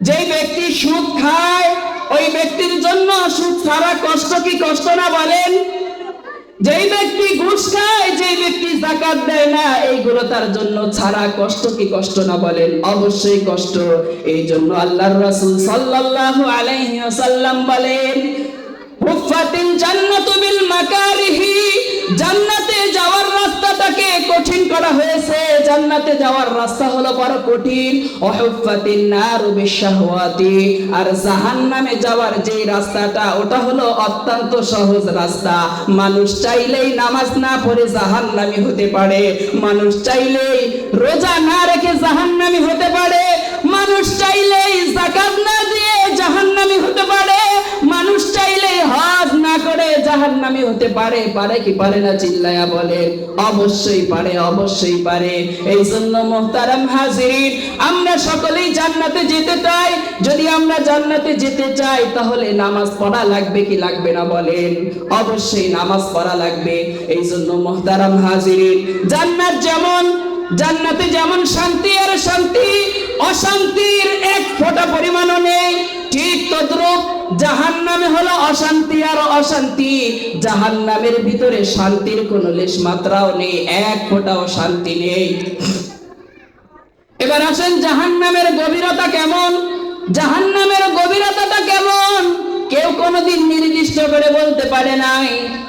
যেই ব্যক্তি সুদ খায়, ওই ব্যক্তির জন্য সুদ ছাড়া কষ্ট কি কষ্ট না বলেন? যেই ব্যক্তি ঘুষ খায়, যেই ব্যক্তি জাকাত দেয় না, এইগুলো তার জন্য ছাড়া কষ্ট কি কষ্ট না বলেন? অবশ্যই কষ্ট। এই জন্য আল্লাহর রাসূল সাল্লাল্লাহু আলাইহি ওয়াসাল্লাম বলেন হুফাতিল জান্নাতু বিল মাকারিহি জান্নাতে যাওয়ার রাস্তাটাকে কঠিন করা হয়েছে। জান্নাতে যাওয়ার রাস্তা হলো বড় কঠিন। অহুফাতিন নারু বিশাহওয়াতি। আর জাহান্নামে যাওয়ার যে রাস্তাটা, ওটা হলো অত্যন্ত সহজ রাস্তা। মানুষ চাইলেই নামাজ না পড়ে জাহান্নামী হতে পারে। মানুষ চাইলেই রোজা না রেখে জাহান্নামী হতে পারে। মানুষ চাইলেই যাকাত না দিয়ে জাহান্নামী হতে পারে। মানুষ চাইলেই হজ না করে জাহান্নামী হতে পারে পারে কি পারে না চিল্লায়া বলেন অবশ্যই পারে অবশ্যই পারে। এই জন্য মোহতারাম হাজিরিন, আমরা সকলেই জান্নাতে যেতে চাই। যদি আমরা জান্নাতে যেতে চাই, তাহলে নামাজ পড়া লাগবে কি লাগবে না বলেন। অবশ্যই নামাজ পড়া লাগবে। এই জন্য মোহতারাম হাজিরিন, জান্নাত যেমন, জান্নাতে যেমন শান্তি আর শান্তি, অশান্তির এক ফোঁটা পরিমাণও নেই, ঠিক তদ্রুপ জাহান নামে হলো অশান্তি আর অশান্তি। জাহান নামের ভিতরে শান্তির কোনো লেশ মাত্রাও নেই, এক ফোঁটাও শান্তি নেই। এবার আসেন জাহান নামের গভীরতা কেমন? জাহান নামের গভীরতাটা কেমন? কেউ কোনোদিন নির্দিষ্ট করে বলতে পারে নাই।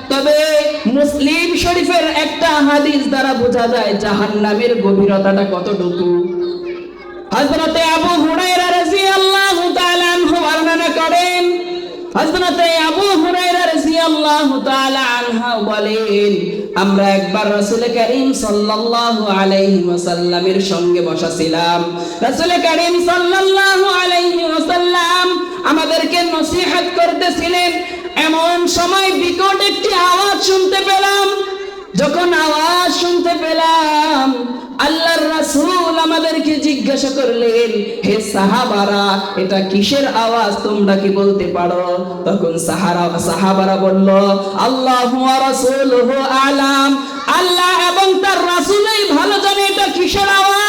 তবে মুসলিম শরীফের একটা হাদিস দ্বারা বোঝা যায় জাহান নামের গভীরতাটা কতটুকু। হযরতে আবু হুরায়রা রাদিয়াল্লাহু তাআলা করেন। হযরতে আবু হুরায়রা রাদিয়াল্লাহু তাআলা বলেন, আমরা একবার রাসূল সাল্লাল্লাহু আলাইহি ওয়াসাল্লামের সঙ্গে রাসূল সাল্লাল্লাহু আলাইহি ওয়াসাল্লাম আমাদেরকে নসিহত করতেছিলেন। এমন সময় বিকট একটি আওয়াজ শুনতে পেলাম। যখন আওয়াজ শুনতে পেলাম, আল্লাহর রাসূল আমাদেরকে জিজ্ঞাসা করলেন, হে সাহাবারা, এটা কিসের আওয়াজ তোমরা কি বলতে পারো? তখন সাহারা, সাহাবারা বলল, আল্লাহু রাসূলুহু আলাম। আল্লাহ এবং তার রাসূলই ভালো জানে এটা কিসের আওয়াজ।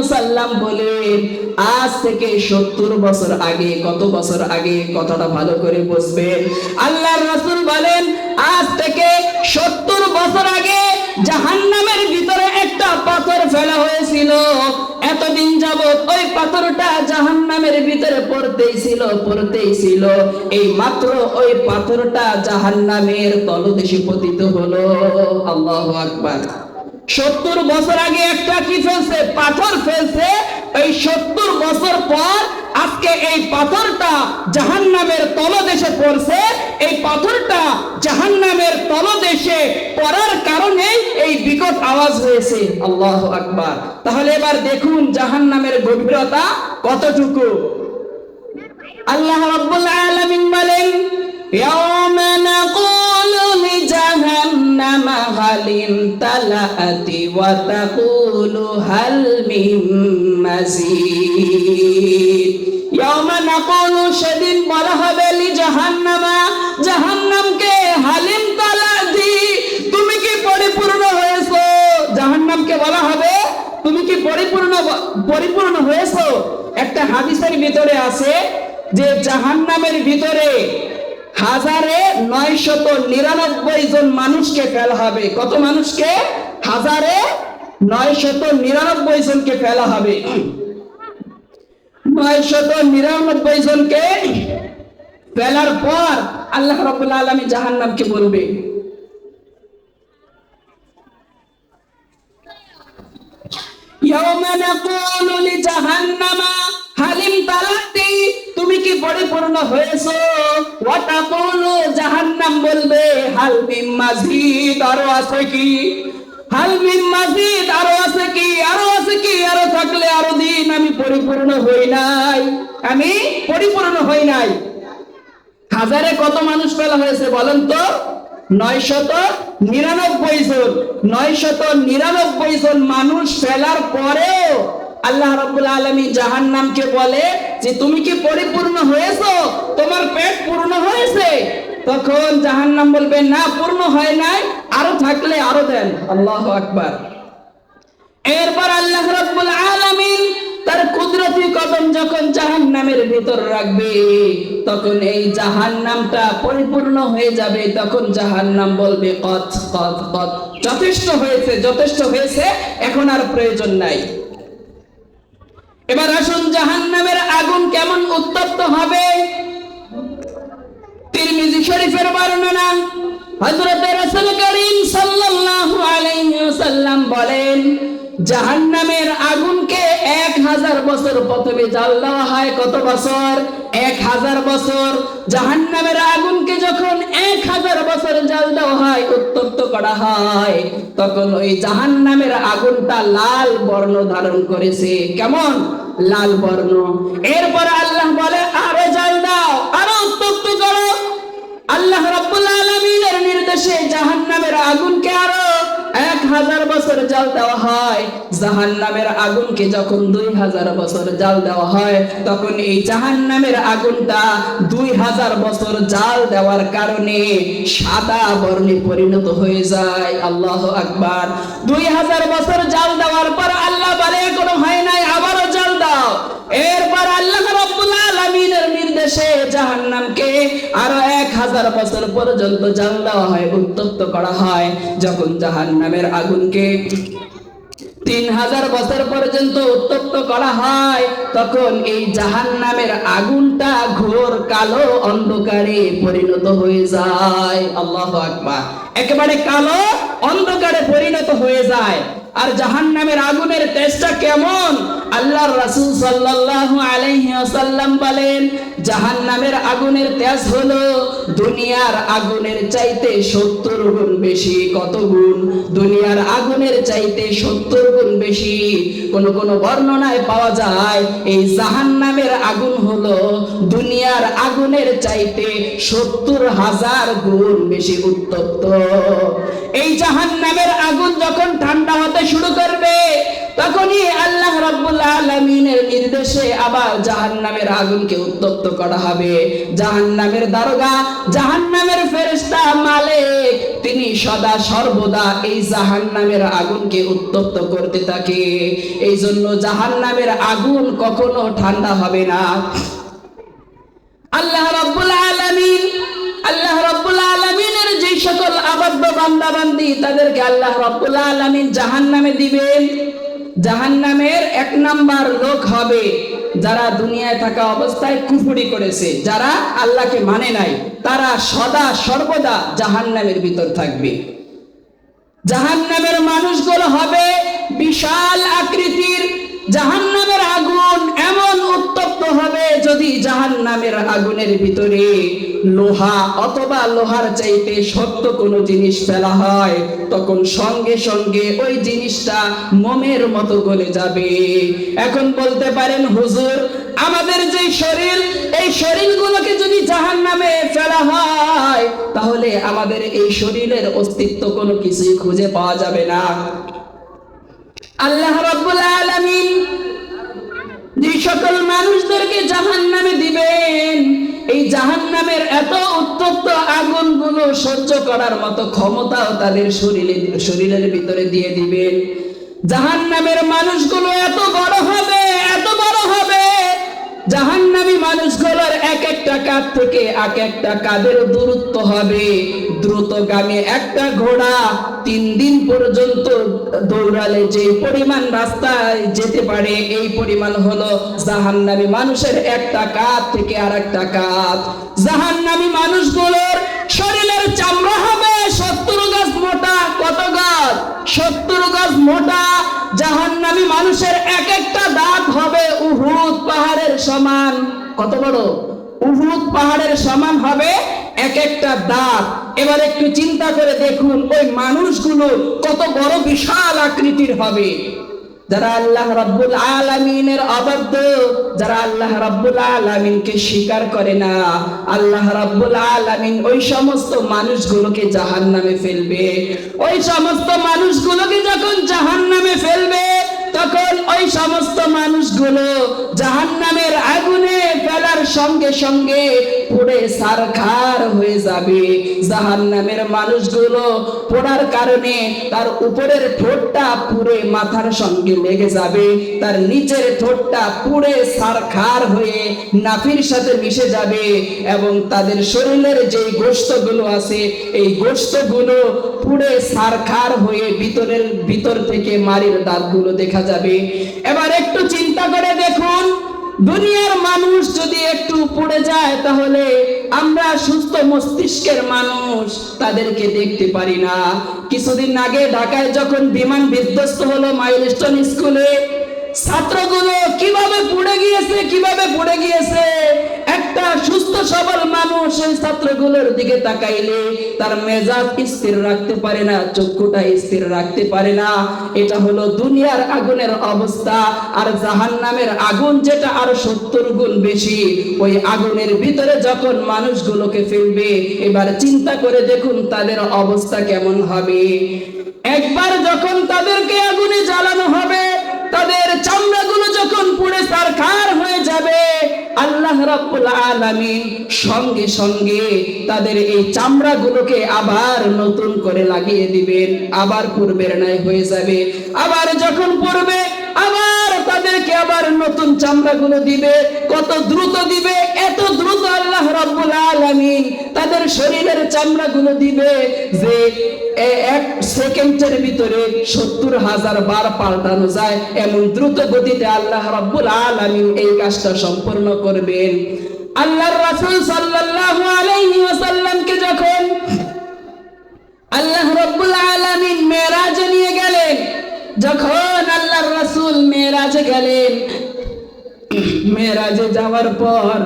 ওয়াসাল্লাম বলেন, আজ থেকে 70 বছর আগে, কত বছর আগে কথাটা ভালো করে বুঝবেন আল্লাহর রাসূল বলেন, আজ থেকে 70 বছর আগে জাহান্নামের ভিতরে একটা পাথর ফেলা হয়েছিল। এতদিন যাবত ওই পাথরটা জাহান্নামের ভিতরে পড়তেই ছিল পড়তেই ছিল। এই মাত্র ওই পাথরটা জাহান্নামের তলদেশে পতিত হলো। আল্লাহু আকবার। সত্তর বছর আগে একটা কি ফেলছে? পাথর ফেলছে। এই সত্তর বছর পর আজকে এই পাথরটা জাহান্নামের তলদেশে পড়ছে। এই পাথরটা জাহান্নামের তলদেশে পড়ার কারণে এই বিকট আওয়াজ হয়েছে। আল্লাহ আকবার। তাহলে এবার দেখুন জাহান্নামের গভীরতা কতটুকু। আল্লাহ রাব্বুল আলামিন বলেন ইয়াওমা ইমতালাআতি ওয়া তাকুলু হাল মিন মাজিদ ইয়াওমা নাকুলু সেদিন বলা হবে লিজাহান্নামা জাহান্নামকে হালিম তুমি কি পরিপূর্ণ হয়েছো? জাহান্নামকে বলা হবে, তুমি কি পরিপূর্ণ পরিপূর্ণ হয়েছো? একটা হাদিসের ভিতরে আছে যে জাহান্নামের ভিতরে হাজারে নয় শত নিরানব্বই জন মানুষকে ফেলা হবে। কত মানুষকে? হাজারে নয় শত নিরানব্বই জনকে ফেলা হবে। নয় শত নিরানব্বই জনকে ফেলার পর আল্লাহ রবুল্লা আলমী জাহান্নামকে বলবে। ইয়াউমা নাকুলু লিজাহান্নামা হালিম তালাতি তুমি কি পরিপূর্ণ হয়েছো? ওয়া তাকুলু জাহান্নাম বলবে? হাল মিন মাজিদ, আরও আছে কি? হাল মিন মাজিদ, আরও আছে কি? আরও আছে কি? আরও থাকলে আরও দিন আমি পরিপূর্ণ হই নাই। আমি পরিপূর্ণ হই নাই। হাজারে কত মানুষ ফেলা হয়েছে বলেন তো? নয় শত নিরানব্বই জন। নয় শত নিরানব্বই জন মানুষ ফেলার পরেও আল্লাহ রাব্বুল আলামিন জাহান্নামকে বলে যে, তুমি কি পরিপূর্ণ হয়েছো? তোমার পেট পূর্ণ হয়েছে? তখন জাহান্নাম বলবে, না, পূর্ণ হয় নাই, আরও থাকলে আরও দেন। আল্লাহ আকবার। এরপর আল্লাহ রাব্বুল আলামিন তার কুদরতি কদম যখন জাহান্নামের ভিতর রাখবে, তখন এই জাহান্নামটা পরিপূর্ণ হয়ে যাবে। তখন জাহান্নাম বলবে, কত কত কত, যথেষ্ট হয়েছে যথেষ্ট হয়েছে, এখন আর প্রয়োজন নাই। এবার আসুন জাহান নামের আগুন কেমন উত্তপ্ত হবে? তিরমিজি শরীফের বর্ণনা করিম আগুনকে এক হাজার বছর প্রথমে জাল দেওয়া হয় কত বছর? এক হাজার বছর। জাহান্নামের আগুনকে যখন এক হাজার বছর জাল দেওয়া হয়, উত্তপ্ত করা হয়, তখন ওই জাহান্নামের আগুনটা লাল বর্ণ ধারণ করেছে। কেমন? লাল বর্ণ। এরপর আল্লাহ বলে, আরও জাল দাও আরও উত্তপ্ত করো। আল্লাহ আলামিনের নির্দেশে আগুনকে আরও এক হাজার বছর জাল দেওয়া হয়। জাহান্নামের আগুনকে যখন দুই হাজার বছর জাল দেওয়া হয়, তখন এই জাহান্নামের আগুনটা দুই হাজার বছর জাল দেওয়ার কারণে সাদা বর্ণে পরিণত হয়ে যায়। আল্লাহ আকবার। দুই হাজার বছর জাল দেওয়ার পর আল্লাহ বলে কোনো হয় নাই, আবারও এরপর আল্লাহ রাব্বুল আলামিনের নির্দেশে জাহান্নামকে আরও এক হাজার বছর পর্যন্ত জাল দেওয়া হয়, উত্তপ্ত করা হয়। যখন জাহান্নামের আগুনকে তিন হাজার বছর পর্যন্ত উত্তপ্ত করা হয়, তখন এই জাহান্নামের আগুনটা ঘোর কালো অন্ধকারে পরিণত হয়ে যায়। আল্লাহ আকবার। একেবারে কালো অন্ধকারে পরিণত হয়ে যায়। আর জাহান্নামের আগুনের তেজটা কেমন? আল্লাহর রাসূল সাল্লাল্লাহু আলাইহি ওয়াসাল্লাম বলেন, জাহান্নামের আগুনের তেজ হলো দুনিয়ার আগুনের চাইতে 70 গুণ বেশি। কত গুণ? দুনিয়ার আগুনের চাইতে 70 গুণ বেশি। কোন কোন বর্ণনায় পাওয়া যায়, এই জাহান্নামের আগুন হলো দুনিয়ার আগুনের চাইতে 70 হাজার গুণ বেশি উত্তপ্ত। এই জাহান্নামের আগুন যখন ঠান্ডা হতে শুরু করবে তখনই আল্লাহ রাব্বুল আলামিনের নির্দেশে আবার জাহান্নামের আগুনকে উত্তপ্ত করা হবে। জাহান্নামের দারোগা, জাহান্নামের ফেরেশতা মালিক, তিনি সদা সর্বদা এই জাহান্নামের আগুনকে উত্তপ্ত করতে থাকে। এই জন্য জাহান্নামের আগুন কখনো ঠান্ডা হবে না। আল্লাহ রাব্বুল আলামিন, আল্লাহ রাব্বুল আলামিনের যে সকল আবদ্ধ বান্দাবান্দি, তাদেরকে আল্লাহ রাব্বুল আলামিন জাহান্নামে দিবেন। জাহান্নামের এক নাম্বার লোক হবে যারা দুনিয়ায় থাকা অবস্থায় কুফুরি করেছে, যারা আল্লাহকে মানে নাই, তারা সদা সর্বদা জাহান নামের ভিতর থাকবে। জাহান নামের মানুষগুলো হবে বিশাল আকৃতির এমন উত্তপ্ত হবে যদি জাহান্নামের আগুনের ভিতরে লোহা অথবা লোহার চাইতে শক্ত কোনো জিনিস ফেলা হয়, তখন সঙ্গে সঙ্গে ওই জিনিসটা মোমের মতো গলে যাবে। এখন বলতে পারেন, হুজুর, আমাদের যে শরীর, এই শরীরগুলোকে যদি জাহান্নামে ফেলা হয়, তাহলে আমাদের এই শরীরের অস্তিত্ব কোনো কিছুই খুঁজে পাওয়া যাবে না। আল্লাহ যে সকল মানুষদেরকে জাহান নামে দিবেন। এই জাহান নামের এত উত্তপ্ত আগুনগুলো সহ্য করার মতো ক্ষমতাও তাদের শরীরে, শরীরের ভিতরে দিয়ে দিবেন। জাহান নামের মানুষগুলো এত বড় হবে, এত বড় হবে জাহান্নামী মানুষগুলোর এক একটা কাঁধ থেকে এক একটা কাঁধের দূরত্ব হবে। দ্রুতগামী একটা ঘোড়া তিন দিন পর্যন্ত দৌড়ালে যে পরিমাণ রাস্তায় যেতে পারে, এই পরিমাণ হলো জাহান্নামী মানুষের একটা কাঁধ থেকে আর একটা কাঁধ জাহান্নামী মানুষগুলোর শরীরের চামড়া হবে সত্তর গাছ মোটা কত গাছ সত্তর গজ মোটা জাহান্নামী মানুষের এক একটা দাঁত হবে উহুদ পাহাড়ের সমান। কত বড়? উহুদ পাহাড়ের সমান হবে এক একটা দাঁত এবার একটু চিন্তা করে দেখুন, ওই মানুষগুলো কত বড় বিশাল আকৃতির হবে। যারা আল্লাহ রব্বুল আলমিনের অবাধ্য, যারা আল্লাহ রব্বুল আলমিনকে স্বীকার করে না, আল্লাহ রব্বুল আলমিন ওই সমস্ত মানুষগুলোকে জাহান নামে ফেলবে। ওই সমস্ত মানুষগুলোকে যখন জাহান নামে ফেলবে তখন ওই সমস্ত মানুষগুলো জাহান্নামের আগুনে ফেলার সঙ্গে সঙ্গে পুড়ে সারখার হয়ে যাবে। জাহান্নামের মানুষগুলো পোড়ার কারণে তার উপরের ঠোঁটটা পুড়ে মাথার সঙ্গে লেগে যাবে। তার নিচের ঠোঁটটা পুড়ে সারখার হয়ে নাফির সাথে মিশে যাবে এবং তাদের শরীরের যে গোশতগুলো আছে, এই গোশতগুলো পুড়ে সারখার হয়ে ভিতরের ভিতর থেকে মারির দাঁতগুলো দেখা যাবে। এবার একটু চিন্তা করে দেখুন, দুনিয়ার মানুষ যদি একটু পড়ে যায় তাহলে আমরা সুস্থ মস্তিষ্কের মানুষ, তাদেরকে দেখতে পারি না। কিছুদিন আগে ঢাকায় যখন বিমান বিধ্বস্ত হলো মাইলস্টোন স্কুলে, ছাত্রগুলো কীভাবে পড়ে গিয়েছে, কীভাবে পড়ে গিয়েছে? একটা সুস্থ, সবল মানুষ ওই ছাত্রগুলোর দিকে তাকাইলে তার মেজাজ স্থির রাখতে পারে না, চক্ষুটা স্থির রাখতে পারে না। এটা হলো দুনিয়ার আগুনের অবস্থা আর জাহান নামের আগুন যেটা আরও সত্তর গুণ বেশি। ওই আগুনের ভিতরে যখন মানুষগুলোকে ফেলবে, এবার চিন্তা করে দেখুন তাদের অবস্থা কেমন হবে। একবার যখন তাদেরকে আগুনে জ্বালানো হবে, তাদের চামড়াগুলো যখন পুড়ে যাবে আল্লাহ রাব্বুল আলামিন সঙ্গে সঙ্গে তাদের এই চামড়াগুলোকে আবার নতুন করে লাগিয়ে দিবেন। আবার পূর্বের ন্যায় হয়ে যাবে। আবার যখন পড়বে, আবার তাদেরকে আবার নতুন চামড়াগুলো দিবে, কত দ্রুত দিবে শরীরের চামড়াগুলো দিবে যে এক সেকেন্ডের ভিতরে সত্তর হাজার বার পাল্টানো যায়। এমন দ্রুত গতিতে আল্লাহ রাব্বুল আলামিন এই কাজটা সম্পূর্ণ করবেন। আল্লাহর রাসূল সাল্লাল্লাহু আলাইহি ওয়াসাল্লামকে যখন আল্লাহ রাব্বুল আলামিন মেরাজে নিয়ে গেলেন, যখন আল্লাহর রাসূল মেরাজে গেলেন, মেরাজে যাওয়ার পর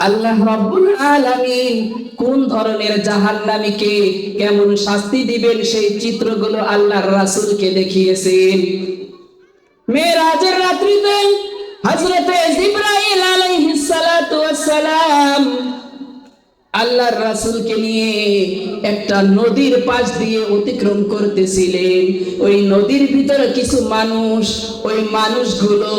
আল্লাহ রাব্বুল আলামিন কোন ধরনের জাহান্নামীকে কেমন শাস্তি দিবেন সেই চিত্রগুলো আল্লাহর রাসূলকে দেখিয়েছেন। মেরাজের রাত্রিতে হযরতে জিবরাইল আল্লাহর রাসূলকে নিয়ে একটা নদীর পাশ দিয়ে অতিক্রম করতেছিলেন। ওই নদীর ভিতরে কিছু মানুষ, ওই মানুষগুলো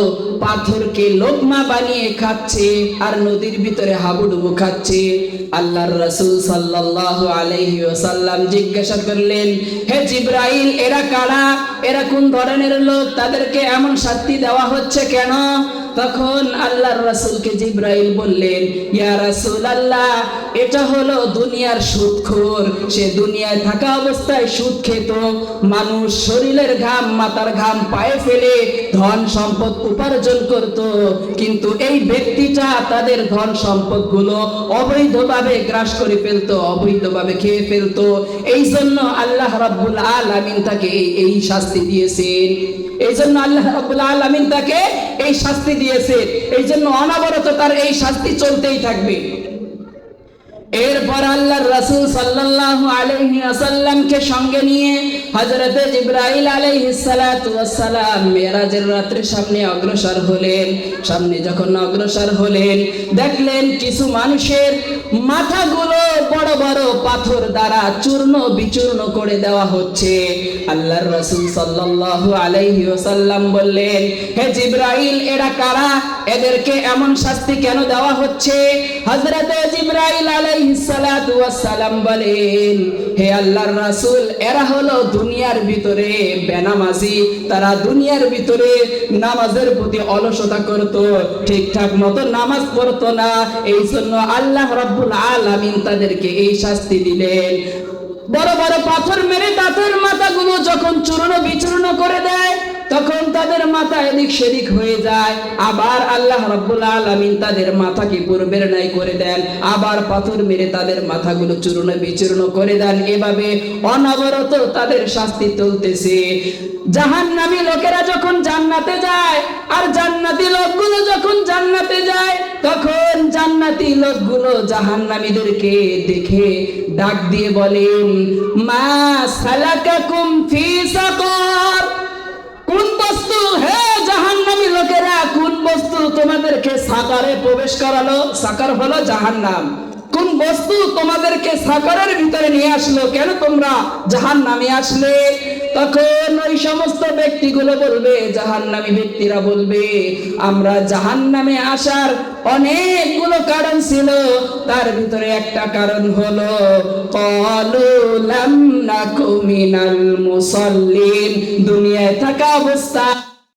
পাথরকে লোকমা বানিয়ে খাচ্ছে আর নদীর ভিতরে হাবুডুবু খাচ্ছে। আল্লাহর রাসূল সাল্লাল্লাহু আলাইহি ওয়াসাল্লাম জিজ্ঞাসা করলেন, হে জিবরাইল, এরা কারা? এরা কোন ধরনের লোক? তাদেরকে এমন শাস্তি দেওয়া হচ্ছে কেন? তখন আল্লাহর রাসূলকে জিব্রাইল বললেন, ইয়া রাসূলুল্লাহ, এটা হলো দুনিয়ার সুদখোর সে দুনিয়ায় থাকা অবস্থায় সুদ খেত। মানুষ শরীরের ঘাম, মাথার ঘাম পায়ে ফেলে ধন সম্পদ উপার্জন করত। কিন্তু এই ব্যক্তিটা তাদের ধন সম্পদগুলো অবৈধভাবে গ্রাস করে ফেলতো, অবৈধভাবে খেয়ে ফেলতো। এই জন্য আল্লাহ রাব্বুল আলামিন তাকে এই- শাস্তি দিয়েছেন। এই জন্য আল্লাহ রাব্বুল আলামিন তাকে এই শাস্তি দিয়েছে এই জন্য অনাবরত তার এই শাস্তি চলতেই থাকবে। এরপর আল্লাহর রাসূল সাল্লাল্লাহু আলাইহি ওয়াসাল্লামকে সঙ্গে নিয়ে হযরতে জিবরাইল আলাইহিস সালাতু ওয়াস সালাম মিরাজের রাত্রে সামনে অগ্রসর হলেন। সামনে যখন অগ্রসর হলেন, দেখলেন কিছু মানুষের মাথাগুলো বড় বড় পাথর দ্বারা চূর্ণ বিচূর্ণ করে দেওয়া হচ্ছে। আল্লাহর রাসূল সাল্লাল্লাহু আলাইহি ওয়াসাল্লাম বললেন, হে জিবরাইল, এরা কারা? এদেরকে এমন শাস্তি কেন দেওয়া হচ্ছে? হযরতে জিবরাইল আলাইহিস সালাতু ওয়াস সালাম বলেন, হে আল্লাহর রাসূল, এরা হলো দুনিয়ার ভিতরে বেনামাজি। তারা দুনিয়ার ভিতরে নামাজের প্রতি অলসতা করত, ঠিকঠাক মতো নামাজ পড়তো না। এই জন্য আল্লাহ রাব্বুল আলামিন তাদেরকে এই শাস্তি দিলেন। বড় বড় পাথর মেরে তাদের মাথাগুলো যখন চূর্ণ বিচূর্ণ করে দেয় তখন তাদের মাথা এদিক সেদিক হয়ে যায়। আবার আল্লাহ রাব্বুল আলামিন তাদের মাথাকে পূর্বের ন্যায় করে দেন। আবার পাথর মেরে তাদের মাথাগুলো চূর্ণ বিচূর্ণ করে দেন। এভাবে অনবরত তাদের শাস্তি চলতেছে। লোকেরা যখন জান্নাতে যায়, আর জান্নাতি লোকগুলো যখন জান্নাতে যায়, তখন জান্নাতি লোকগুলো জাহান্নামীদেরকে দেখে ডাক দিয়ে বলেন, মা সালাকাকুম ফি সাকার। কোন বস্তু? হে জাহান্নামী লোকেরা, কোন বস্তু তোমাদেরকে সাকারে প্রবেশ করালো? সাকার হলো জাহান্নাম। কোন বস্তু তোমাদেরকে সাকারের ভিতরে নিয়ে আসলো? কেন তোমরা জাহান নামে আসলে? তখন ওই সমস্ত ব্যক্তিগুলো বলবে জাহান নামী ব্যক্তিরা বলবে, আমরা জাহান নামে আসার অনেকগুলো কারণ ছিল। তার ভিতরে একটা কারণ হলো কলুলাম না কুমিনাল মুসল্লিন, দুনিয়ায় থাকা অবস্থা